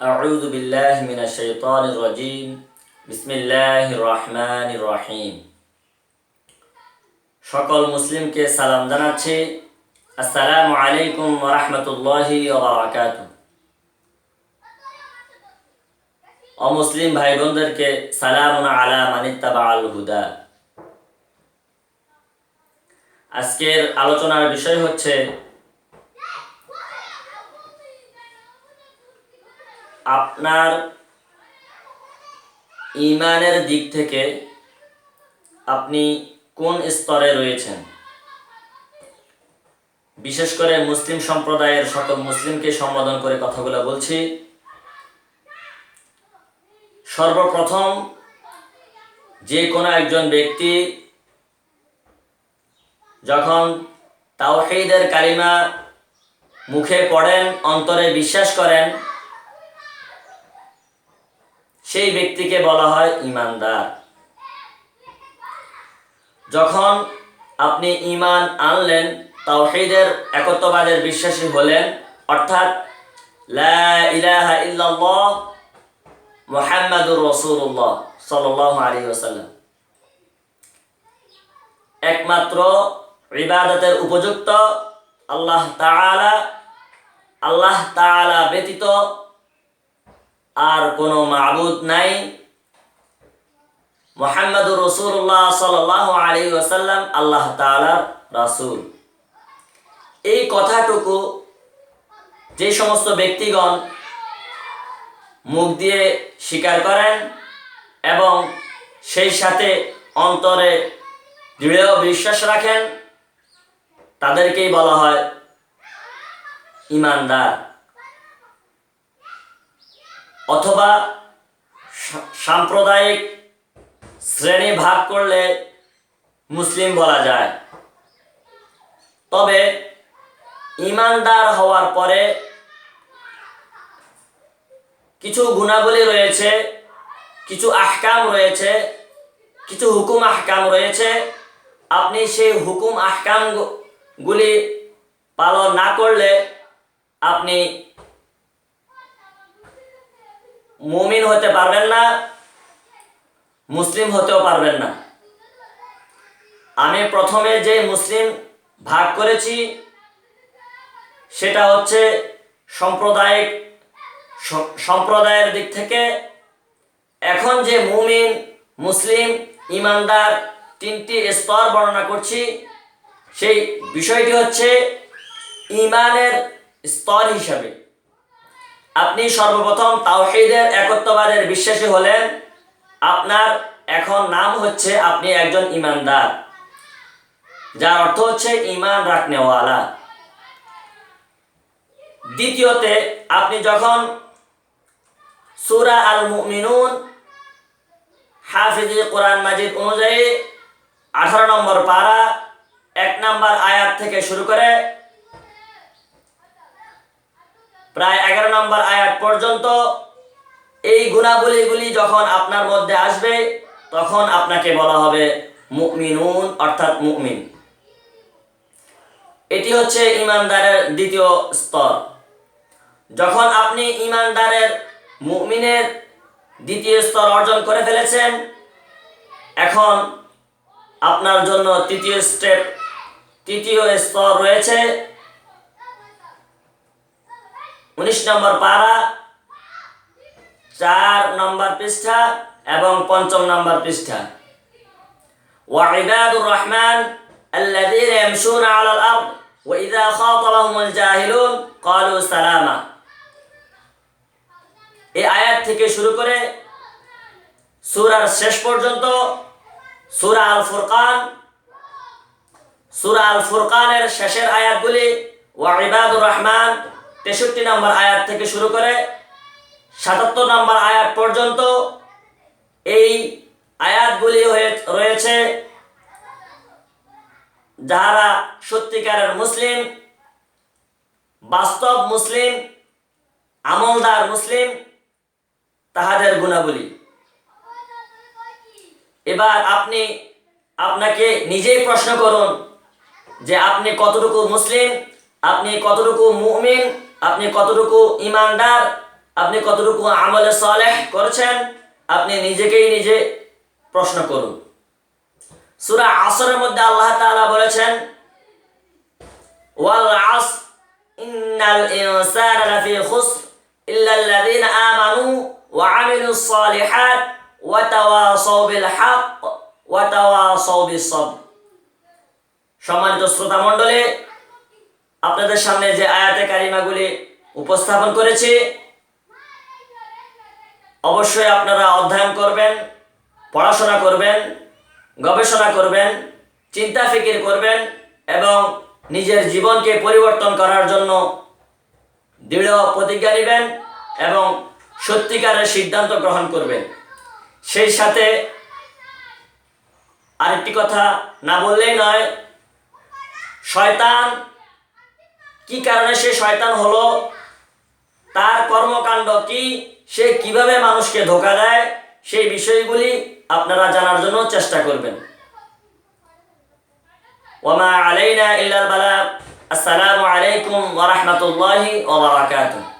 أعوذ بالله من الشيطان الرجيم بسم الله الرحمن الرحيم সকল মুসলিমকে সালাম জানাচ্ছি আসসালামু আলাইকুম রহমতুল্লাহি বারাকাত অমুসলিম ভাই বোনদেরকে সালাম আলা মানিত্তাবা আল হুদা আজকের আলোচনার বিষয় হচ্ছে আপনার ইমানের দিক থেকে আপনি কোন স্তরে রয়েছেন? বিশেষ করে মুসলিম সম্প্রদায়ের সকল মুসলিমকে সম্বোধন করে কথাগুলো বলছি। সর্বপ্রথম যে কোনো একজন ব্যক্তি যখন তাওহীদের কালিমা মুখে পড়েন, অন্তরে বিশ্বাস করেন সেই ব্যক্তিকে বলা হয় ইমানদার। যখন আপনি ইমান আনলেন, তাওহীদের একত্ববাদের বিশ্বাসী হলেন, অর্থাৎ মুহাম্মাদুর রাসূলুল্লাহ সাল্লাল্লাহু আলাইহি ওয়াসাল্লাম। একমাত্র ইবাদতের উপযুক্ত আল্লাহ তাআলা আল্লাহ তাআলা ব্যতীত আর কোনো মাবুদ নাই। মোহাম্মদুর রসুল্লাহ সাল্লাহ আলী ওসাল্লাম আল্লাহ তালার রাসুল। এই কথাটুকু যে সমস্ত ব্যক্তিগণ মুখ দিয়ে স্বীকার করেন এবং সেই সাথে অন্তরে দৃঢ় বিশ্বাস রাখেন, তাদেরকেই বলা হয় ইমানদার। অথবা সাম্প্রদায়িক শ্রেণি ভাগ করলে মুসলিম বলা যায়। তবে ইমানদার হওয়ার পরে কিছু গুণাবলী রয়েছে, কিছু আহকাম রয়েছে, কিছু হুকুম আহকাম রয়েছে। আপনি সেই হুকুম আহকাম গুলি পালন না করলে আপনি মুমিন হতে পারবেন না, মুসলিম হতেও পারবেন না। আমি প্রথমে যে মুসলিম ভাগ করেছি, সেটা হচ্ছে সাম্প্রদায়িক, সম্প্রদায়ের দিক থেকে এখন যে মুমিন, মুসলিম, ইমানদার তিনটি স্তর বর্ণনা করছি, সেই বিষয়টি হচ্ছে ইমানের স্তর হিসাবে। আপনি সর্বপ্রথম তাওহীদের একত্ববাদের বিশ্বাসী হলেন। আপনার এখন নাম হচ্ছে আপনি একজন ইমানদার, যার অর্থ হচ্ছে ইমান রাখনেওয়ালা। দ্বিতীয়তে, আপনি যখন সুরা আল মুমিনুন হাফিজ কোরআন মাজিদ অনুযায়ী আঠারো নম্বর পাড়া এক নম্বর আয়াত থেকে শুরু করে প্রায় এগারো নম্বর আয়াত পর্যন্ত এই গুণাবলীগুলি যখন আপনার মধ্যে আসবে, তখন আপনাকে বলা হবে মুমিনুন, অর্থাৎ মুমিন। এটি হচ্ছে ইমানদারের দ্বিতীয় স্তর। যখন আপনি ইমানদারের, মুমিনের দ্বিতীয় স্তর অর্জন করে ফেলেছেন, এখন আপনার জন্য তৃতীয় স্টেপ, তৃতীয় স্তর রয়েছে উনিশ নম্বর পারা চার নম্বর পৃষ্ঠা এবং পঞ্চম নম্বর পৃষ্ঠা وعباد الرحمن الذين يمشون على الأرض وإذا خاطبهم الجاهلون قالوا سلاما এই আয়াত থেকে শুরু করে সূরার শেষ পর্যন্ত সূরা আল ফুরকান সূরা আল ফুরকানের শেষের আয়াতগুলি ওয়াইবাদুর রহমান তেষট্টি নম্বর আয়াত থেকে শুরু করে সাতাত্তর নম্বর আয়াত পর্যন্ত এই আয়াতগুলি রয়েছে। যারা সত্যিকারের মুসলিম, বাস্তব মুসলিম, আমলদার মুসলিম, তাহাদের গুণাবলী। এবার আপনি আপনাকে নিজেই প্রশ্ন করুন যে আপনি কতটুকু মুসলিম, আপনি কতটুকু মুমিন আপনি কতটুকু ইমানদার আপনি কতটুকু আমলে সালেহ করেছেন? আপনি নিজেকেই নিজে প্রশ্ন করুন। সূরা আসরের মধ্যে আল্লাহ তাআলা বলেছেন, ওয়াল আস, ইন্নাল ইনসানা লাফি খুসর ইল্লা আল্লাযীনা আমানু ওয়া আমিলুস সালিহাত ওয়া তাওয়াসাউ বিল হক ওয়া তাওয়াসাউ বিস সম্মানিত শ্রোতা মণ্ডলী আপনাদের সামনে যে আয়াতে কারিমাগুলি উপস্থাপন করেছি, অবশ্যই আপনারা অধ্যয়ন করবেন, পড়াশোনা করবেন, গবেষণা করবেন, চিন্তা ফিকির করবেন এবং নিজের জীবনকে পরিবর্তন করার জন্য দৃঢ় প্রতিজ্ঞা নেবেন এবং সত্যিকারের সিদ্ধান্ত গ্রহণ করবেন। সেই সাথে আরেকটি কথা না বললেই নয়, শয়তান কি কারণে সে শয়তান হলো? তার কর্মকাণ্ড কি? সে কীভাবে মানুষকে ধোকা দেয়? সেই বিষয়গুলি আপনারা জানার জন্য চেষ্টা করবেন। ওমা আলাইনা ইল্লাল বালা। আসসালামু আলাইকুম ওয়া রাহমাতুল্লাহি ওয়া বারাকাতুহু।